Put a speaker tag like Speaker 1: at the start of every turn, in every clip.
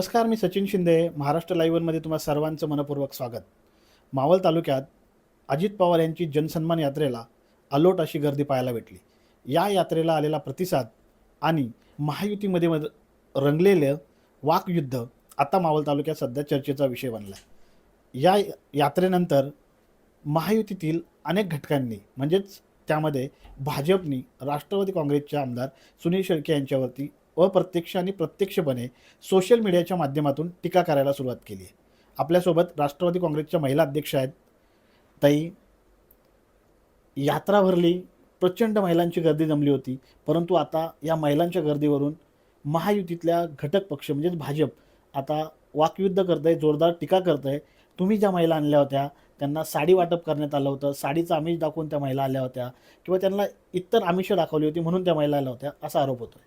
Speaker 1: नमस्कार मी सचिन शिंदे. महाराष्ट्र लाईव्हमध्ये तुम्हाला सर्वांचं मनपूर्वक स्वागत. मावळ तालुक्यात अजित पवार यांची जनसन्मान यात्रेला अलोट अशी गर्दी पाहायला भेटली. या यात्रेला आलेला प्रतिसाद आणि महायुतीमध्ये मद रंगलेलं वाकयुद्ध आता मावळ तालुक्यात सध्या चर्चेचा विषय बनला आहे या यात्रेनंतर महायुतीतील अनेक घटकांनी म्हणजेच त्यामध्ये भाजपनी राष्ट्रवादी काँग्रेसचे आमदार सुनील शेळके यांच्यावरती अप्रत्यक्ष आणि प्रत्यक्षपणे सोशल मीडियाच्या माध्यमातून टीका करायला सुरुवात केली आहे. आपल्यासोबत राष्ट्रवादी काँग्रेसच्या महिला अध्यक्ष आहेत. ताई यात्रा भरली प्रचंड महिलांची गर्दी जमली होती परंतु आता या महिलांच्या गर्दीवरून महायुतीतल्या घटक पक्ष म्हणजेच भाजप आता वाकयुद्ध करत आहे जोरदार टीका करत आहे तुम्ही ज्या महिला आणल्या होत्या त्यांना साडी वाटप करण्यात आलं होतं साडीचं आमिष दाखवून त्या महिला आल्या होत्या किंवा त्यांना इतर आमिष दाखवली होती म्हणून त्या महिला आल्या होत्या असा आरोप होतोय.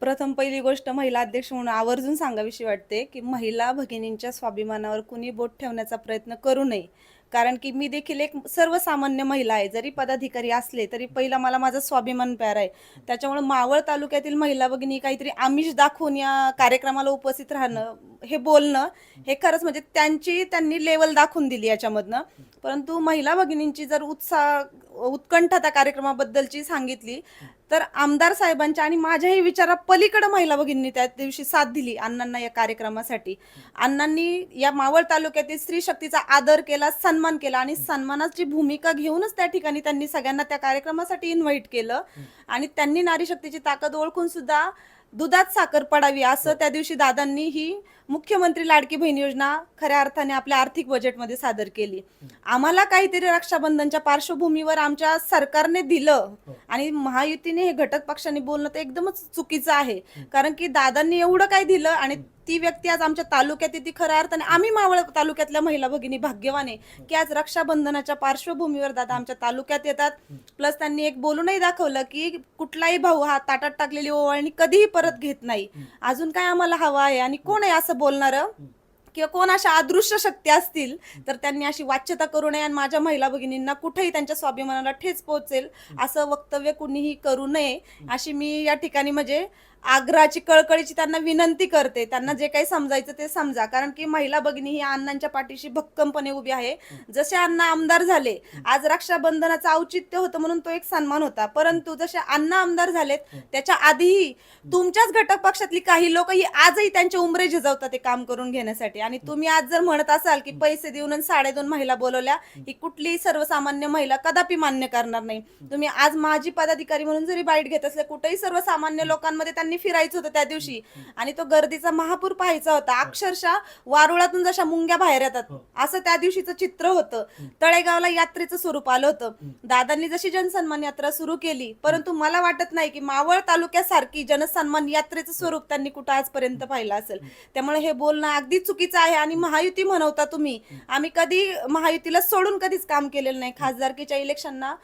Speaker 2: प्रथम पहिली गोष्ट महिला अध्यक्ष म्हणून आवर्जून सांगावीशी वाटते की महिला भगिनींच्या स्वाभिमानावर कुणी बोट ठेवण्याचा प्रयत्न करू नये. कारण की मी देखील एक सर्वसामान्य महिला आहे. जरी पदाधिकारी असले तरी पहिला मला माझा स्वाभिमान प्यार आहे. त्याच्यामुळे मावळ तालुक्यातील महिला भगिनी काहीतरी आमिष दाखवून या कार्यक्रमाला उपस्थित राहणं हे बोलणं हे खरंच म्हणजे त्यांची त्यांनी लेवल दाखवून दिली याच्यामधनं. परंतु महिला भगिनींची जर उत्साह उत्कंठा त्या कार्यक्रमाबद्दलची सांगितली. तर आमदार साहेबांच्या आणि माझ्याही विचारा पलीकडे महिला भगिनी त्या दिवशी साथ दिली अण्णांना या कार्यक्रमासाठी. अण्णांनी या मावळ तालुक्यातील स्त्री शक्तीचा आदर केला सन्मान केला आणि सन्मानाची भूमिका घेऊनच त्या ठिकाणी त्यांनी सगळ्यांना त्या कार्यक्रमासाठी इन्व्हाइट केलं. आणि त्यांनी नारी शक्तीची ताकद ओळखून सुद्धा दुधात साखर पडावी असं त्या दिवशी दादांनी ही मुख्यमंत्री लाडकी बहीण योजना खऱ्या अर्थाने आपल्या आर्थिक बजेटमध्ये सादर केली. आम्हाला काहीतरी रक्षाबंधनच्या पार्श्वभूमीवर आमच्या सरकारने दिलं आणि महायुतीने हे घटक पक्षांनी बोलणं तर एकदमच चुकीचं आहे. कारण की दादांनी एवढं काय दिलं आणि ती व्यक्ती आज आमच्या तालुक्यात येते खऱ्या अर्थाने. आम्ही मावळ तालुक्यातल्या महिला भगिनी भाग्यवान आहे की आज रक्षाबंधनाच्या पार्श्वभूमीवर दादा आमच्या तालुक्यात येतात. प्लस त्यांनी एक बोलूनही दाखवलं की कुठलाही भाऊ हा ताटात टाकलेली ओवाळणी कधीही परत घेत नाही. अजून काय आम्हाला हवं आहे आणि कोण आहे असं बोलणारं? किंवा कोण अशा अदृश्य शक्ती असतील? तर त्यांनी अशी वाच्यता करू नये आणि माझ्या महिला भगिनींना कुठेही त्यांच्या स्वाभिमानाला ठेच पोहोचेल असं वक्तव्य कुणीही करू नये. अशी मी या ठिकाणी म्हणजे आग्रहाची कळकळीची त्यांना विनंती करते. त्यांना जे काही समजायचं ते समजा. कारण की महिला भगिनी ही अण्णांच्या पाठीशी भक्कमपणे उभी आहे. जसे अण्णा आमदार झाले आज रक्षाबंधनाचं औचित्य होतं म्हणून तो एक सन्मान होता. परंतु जसे अण्णा आमदार झालेत त्याच्या आधीही तुमच्याच घटक पक्षातली काही लोक ही आजही त्यांचे उमरे झिजवतात ते काम करून घेण्यासाठी. आणि तुम्ही आज जर म्हणत असाल की पैसे देऊन साडेदोन महिला बोलवल्या ही कुठलीही सर्वसामान्य महिला कदापि मान्य करणार नाही. तुम्ही आज माजी पदाधिकारी म्हणून जरी बाईट घेत असले कुठेही सर्वसामान्य लोकांमध्ये त्यांनी फिरायचं होतं त्या दिवशी. आणि तो गर्दीचा महापूर पाहायचा होता. अक्षरशः वारुळातून जशा मुंग्या बाहेर येतात असं त्या दिवशीचं चित्र होतं. तळेगावला यात्रेचं स्वरूप आलं होतं. दादांनी जशी जनसन्मान यात्रा सुरू केली परंतु मला वाटत नाही की मावळ तालुक्यासारखी जनसन्मान यात्रेचं स्वरूप त्यांनी कुठं आजपर्यंत पाहिलं असेल. त्यामुळे हे बोलणं अगदी चुकीचं आहे आणि महायुती म्हणवता तुम्ही. आम्ही कधी महायुतीला सोडून कधीच काम केलेलं नाही. खासदारकीच्या इलेक्शनना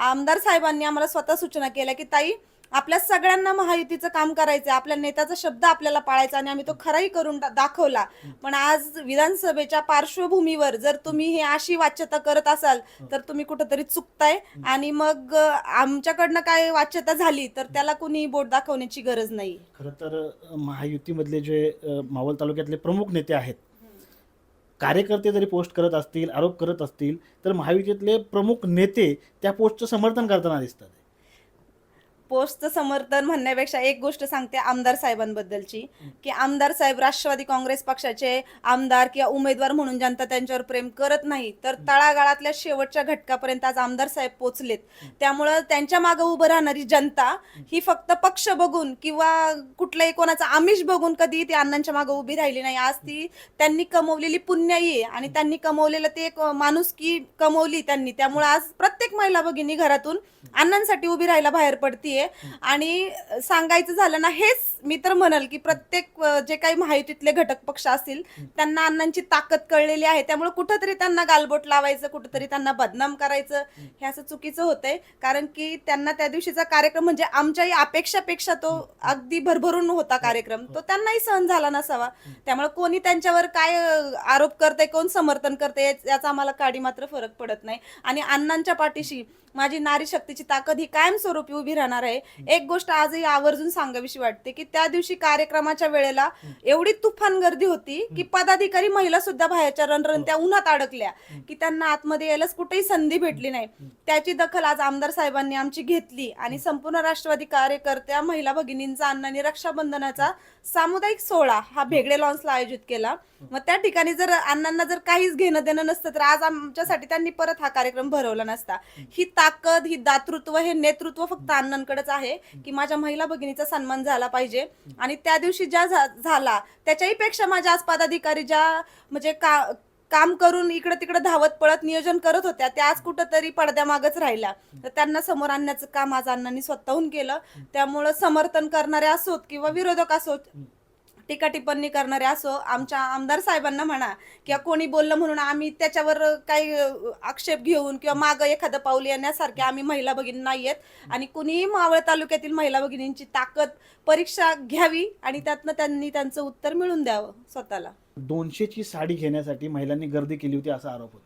Speaker 2: आमदार साहेबांनी आम्हाला स्वतः सूचना केल्या की ताई आपल्या सगळ्यांना महायुतीचं काम करायचं आपल्या नेत्याचा शब्द आपल्याला पाळायचा आणि आम्ही तो खराही करून दाखवला. पण आज विधानसभेच्या पार्श्वभूमीवर जर तुम्ही हे अशी वाच्यता करत असाल तर तुम्ही कुठंतरी चुकताय आणि मग आमच्याकडनं काय वाच्यता झाली तर त्याला कुणी बोट दाखवण्याची गरज नाही.
Speaker 1: खरं तर महायुतीमधले जे मावळ तालुक्यातले प्रमुख नेते आहेत कार्यकर्ते जरी पोस्ट करत असतील आरोप करत असतील तर महायुतीतले प्रमुख नेते त्या पोस्टचं समर्थन करताना दिसतात.
Speaker 2: पोस्टचं समर्थन म्हणण्यापेक्षा एक गोष्ट सांगते आमदार साहेबांबद्दलची की आमदार साहेब राष्ट्रवादी काँग्रेस पक्षाचे आमदार किंवा उमेदवार म्हणून जनता त्यांच्यावर प्रेम करत नाही तर तळागाळातल्या शेवटच्या घटकापर्यंत आज आमदार साहेब पोचलेत. त्यामुळं त्यांच्या मागे उभं राहणारी जनता ही फक्त पक्ष बघून किंवा कुठलंही कोणाचं आमिष बघून कधी ती अण्णांच्या मागे उभी राहिली नाही. आज ती त्यांनी कमवलेली पुण्याई आहे आणि त्यांनी कमवलेलं ते एक माणुसकी कमवली त्यांनी. त्यामुळे आज प्रत्येक महिला भगिनी घरातून अण्णांसाठी उभी राहायला बाहेर नाहीये. आणि सांगायचं झालं ना हेच मी तर म्हणाल की प्रत्येक जे काही माहितीतले घटक पक्ष असतील त्यांना अण्णांची ताकद कळलेली आहे. त्यामुळे कुठंतरी त्यांना गालबोट लावायचं कुठंतरी त्यांना बदनाम करायचं हे असं चुकीचं होतंय. कारण की त्यांना त्या दिवशीचा कार्यक्रम म्हणजे आमच्याही अपेक्षापेक्षा तो अगदी भरभरून होता कार्यक्रम. तो त्यांनाही सहन झाला नसावा. त्यामुळे कोणी त्यांच्यावर काय आरोप करतंय कोण समर्थन करतंय याचा आम्हाला काडी मात्र फरक पडत नाही. आणि अण्णांच्या पाठीशी माझी नारी शक्तीची ताकद ही कायमस्वरूपी उभी राहणार आहे. आहे. एक गोष्ट आजही आवर्जून सांगावीशी वाटते की त्या दिवशी कार्यक्रमाच्या वेळेला एवढी तुफान गर्दी होती की पदाधिकारी महिला सुद्धा बाहेरच्या रणरण त्या उन्हात अडकल्या की त्यांना आतमध्ये यायलाच कुठेही संधी भेटली नाही. त्याची दखल आज आमदार साहेबांनी आमची घेतली आणि संपूर्ण राष्ट्रवादी कार्यकर्त्या महिला भगिनींचा अण्णांनी रक्षाबंधनाचा सामुदायिक सोहळा हा भेगडे लॉन्सला आयोजित केला. मग त्या ठिकाणी जर अण्णांना जर काहीच घेणं देणं नसतं तर आज आमच्यासाठी त्यांनी परत हा कार्यक्रम भरवला नसता. ही ताकद ही दातृत्व हे नेतृत्व फक्त अण्णांकडे माझ्याकडेच आहे की माझ्या महिला भगिनीचा सन्मान झाला पाहिजे. आणि त्या दिवशी ज्या झा- झाला त्याच्याही पेक्षा माझ्या आज पदाधिकारी ज्या म्हणजे का काम करून इकडे तिकडे धावत पळत नियोजन करत होत्या त्या आज कुठंतरी पडद्यामागच राहिल्या. तर त्यांना समोर आणण्याचं काम आज अण्णांनी स्वतःहून केलं. त्यामुळं समर्थन करणारे असोत किंवा विरोधक असोत टीका टिप्पणी करणारे असो आमच्या आमदार साहेबांना म्हणा किंवा कोणी बोललं म्हणून आम्ही त्याच्यावर काही आक्षेप घेऊन किंवा मागं एखादं पाऊल येण्यासारखे आम्ही महिला भगिनी नाहीयेत आणि कुणीही मावळ तालुक्यातील महिला भगिनींची ताकद परीक्षा घ्यावी आणि त्यातनं त्यांनी त्यांचं उत्तर मिळून द्यावं स्वतःला.
Speaker 1: दोनशेची साडी घेण्यासाठी महिलांनी गर्दी केली होती असा आरोप होतो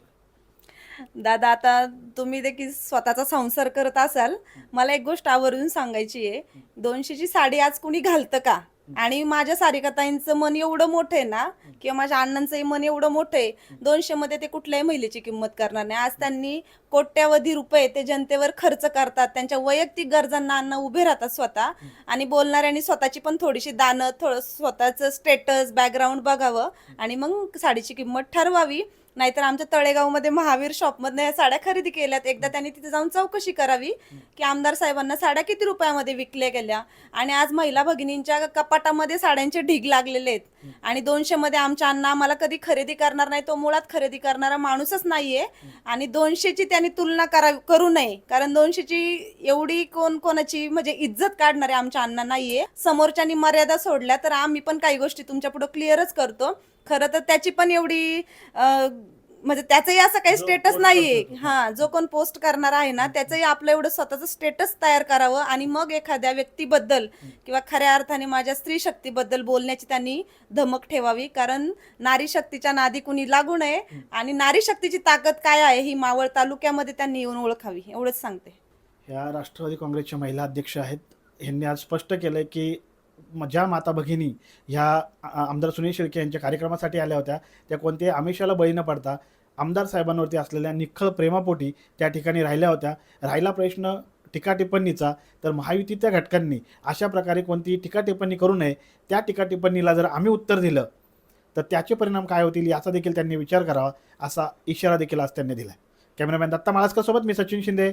Speaker 2: दादा आता तुम्ही देखील स्वतःचा संसार करत असाल. मला एक गोष्ट आवर्जून सांगायची आहे. दोनशेची साडी आज कुणी घालतं का? आणि माझ्या सारिकाताईंचं मन एवढं मोठं आहे ना किंवा माझ्या अण्णांचंही मन एवढं मोठं आहे दोनशे मध्ये ते कुठल्याही महिलेची किंमत करणार नाही. आज त्यांनी कोट्यावधी रुपये ते जनतेवर खर्च करतात. त्यांच्या वैयक्तिक गरजांना अन्न उभे राहतात स्वतः. आणि बोलणाऱ्यांनी स्वतःची पण थोडीशी दानं थोडं स्वतःचं स्टेटस बॅकग्राऊंड बघावं. आणि मग साडीची किंमत ठरवावी. नाहीतर आमच्या तळेगावमध्ये महावीर शॉपमधनं या साड्या खरेदी केल्यात. एकदा त्यांनी तिथे जाऊन चौकशी करावी की आमदार साहेबांना साड्या किती रुपयामध्ये विकल्या गेल्या. आणि आज महिला भगिनींच्या कपाटामध्ये साड्यांचे ढीग लागलेले आहेत. आणि दोनशे मध्ये आमच्या अण्णा आम्हाला कधी खरेदी करणार नाही तो मुळात खरेदी करणारा माणूसच नाहीये. आणि दोनशेची त्यांनी तुलना करा करू नये. कारण दोनशेची एवढी कोण कोणाची म्हणजे इज्जत काढणारे आमच्या अण्णा नाहीये. समोरच्यांनी मर्यादा सोडल्या तर आम्ही पण काही गोष्टी तुमच्यापुढे क्लिअरच करतो. खरं तर त्याची पण एवढी म्हणजे त्याचंही असं काही स्टेटस नाहीये. हा जो कोण पोस्ट करणार आहे ना त्याचंही आपलं एवढं स्वतःचं स्टेटस तयार करावं आणि मग एखाद्या व्यक्तीबद्दल किंवा खऱ्या अर्थाने माझ्या स्त्री शक्तीबद्दल बोलण्याची त्यांनी धमक ठेवावी. कारण नारी शक्तीच्या नादी कुणी लागू नये आणि नारी शक्तीची ताकद काय आहे ही मावळ तालुक्यामध्ये त्यांनी येऊन ओळखावी. एवढंच सांगते.
Speaker 1: ह्या राष्ट्रवादी काँग्रेसच्या महिला अध्यक्ष आहेत. यांनी आज स्पष्ट केलंय की ज्या माता भगिनी ह्या आमदार सुनील शेळके यांच्या कार्यक्रमासाठी आल्या होत्या त्या कोणत्याही आमिषाला बळी न पडता आमदार साहेबांवरती असलेल्या निखळ प्रेमापोटी त्या ठिकाणी राहिल्या होत्या. राहिला प्रश्न टीका टिप्पणीचा तर महायुतीच्या घटकांनी अशा प्रकारे कोणतीही टीका टिप्पणी करू नये. त्या टीका टिप्पणीला जर आम्ही उत्तर दिलं तर त्याचे परिणाम काय होतील याचा देखील त्यांनी विचार करावा असा इशारा देखील आज त्यांनी दिला कॅमेरामॅन दत्ता माळासकर मी सचिन शिंदे.